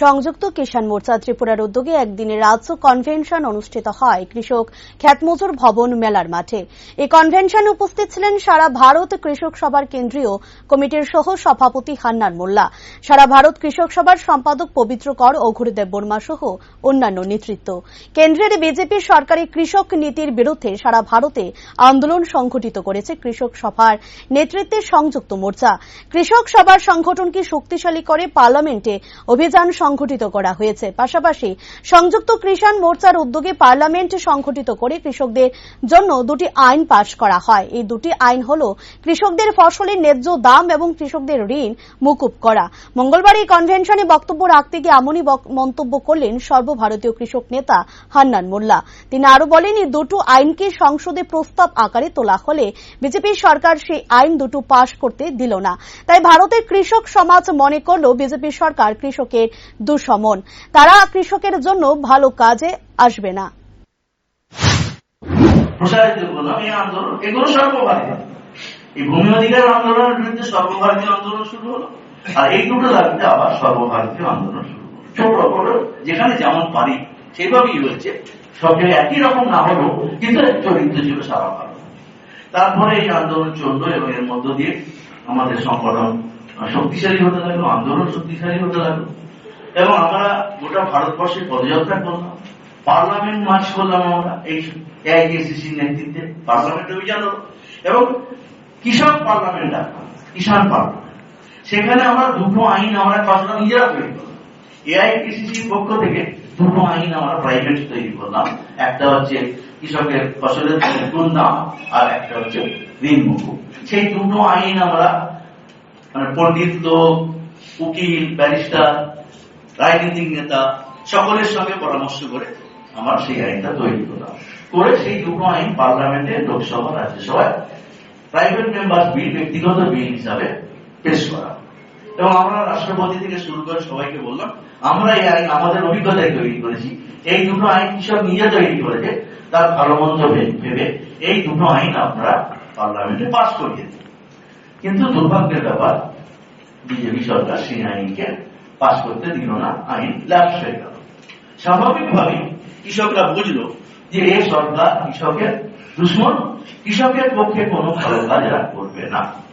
সংযুক্ত কিষাণ মোর্চা ত্রিপুরার উদ্যোগে একদিনের রাজ্য কনভেনশন অনুষ্ঠিত হয়। কৃষক খ্যাতমজুর ভবন মেলার মাঠে। এই কনভেনশনে উপস্থিত ছিলেন সারা ভারত কৃষক সভার কেন্দ্রীয় কমিটির সহ সভাপতি হান্নান মোল্লা। সারা ভারত কৃষক সভার সম্পাদক পবিত্র কর ও ঘুরুদেব বর্মা সহ অন্যান্য নেতৃত্ব। কেন্দ্রের বিজেপি সরকারি কৃষক নীতির বিরুদ্ধে সারা ভারতে আন্দোলন সংঘটিত করেছে কৃষক সভার নেতৃত্বে সংযুক্ত মোর্চা। কৃষক সভার সংগঠনকে শক্তিশালী করে পার্লামেন্টে অভিযান সংঘটিত করা হয়েছে। পাশাপাশি সংযুক্ত কৃষাণ মোর্চার উদ্যোগে পার্লামেন্ট সংঘটিত করে কৃষকদের জন্য দুটি আইন পাশ করা হয়। এই দুটি আইন হল কৃষকদের ফসলের ন্যায্য দাম এবং কৃষকদের ঋণ মুকুব করা। মঙ্গলবার এই কনভেনশনে বক্তব্য রাখতে গিয়ে এমনই মন্তব্য করলেন সর্বভারতীয় কৃষক নেতা হান্নান মোল্লা। তিনি আরও বলেন, এই দুটো আইনকে সংসদে প্রস্তাব আকারে তোলা হলে বিজেপি সরকার সেই আইন দুটো পাশ করতে দিল না। তাই ভারতের কৃষক সমাজ মনে করল বিজেপি সরকার কৃষকের দুঃসমন তারা কৃষকের জন্য ভালো কাজে আসবে না। ভূমি অধিকার আন্দোলনের বিরুদ্ধে সর্বভারতীয় আন্দোলন শুরু হলো, আর এই দুটো দাবিতে আবার সর্বভারতীয় আন্দোলন শুরু হলো। ছোট বড় যেখানে যেমন পারি, সেভাবেই হয়েছে। সব একই রকম না হলেও কিন্তু চরিত্র ছিল সারা ভারত তারপরে এই আন্দোলন চলল এবং এর মধ্য দিয়ে আমাদের সংগঠন শক্তিশালী হতে লাগল, আন্দোলন শক্তিশালী হতে লাগল। এবং আমরা গোটা ভারতবর্ষে পদযাত্রা করলাম। পার্লামেন্ট মার্চ করলাম আমরা, এই এআইকেসিসির নেতৃত্বে পার্লামেন্ট অভিযান হলো। এবং কৃষক পার্লামেন্ট ডাকলাম কিষাণ পার্লামেন্ট। সেখানে আমরা দুটো আইন আমরা খসড়া নিজেরা তৈরি করলাম। এআইকেসিসির পক্ষ থেকে দুটো আইন আমরা প্রাইভেট তৈরি করলাম। একটা হচ্ছে কৃষকের ফসলের নতুন দাম আর একটা হচ্ছে ঋণ মুকুব সেই দুটো আইন আমরা মানে পণ্ডিত লোক, উকিল, ব্যারিস্টার রাজনীতিক নেতা সকলের সঙ্গে পরামর্শ করে আমার সেই আইনটা তৈরি করলাম করে সেই দুটো আইন পার্লামেন্টে, লোকসভা, রাজ্যসভায় প্রাইভেট মেম্বার বিল ব্যক্তিগত বিল হিসাবে পেশ করা। এবং আমরা রাষ্ট্রপতি থেকে শুরু করে সবাইকে বললাম, আমরা এই আইন, আমাদের অভিজ্ঞতায় তৈরি করেছি। এই দুটো আইন কৃষক নিজে তৈরি করেছে, তার ভালো মন্দ ভেবে এই দুটো আইন আপনারা পার্লামেন্টে পাশ করিয়ে দিন। কিন্তু দুর্ভাগ্যের ব্যাপার, বিজেপি সরকার সেই আইনকে পাশ করতে দিল না। আইন ল্যাপস হয়ে গেল। স্বাভাবিকভাবে কৃষকরা বুঝল যে এ সরকার কৃষকের দুশ্মন। কৃষকের পক্ষে কোনো ভালো কাজ করবে না।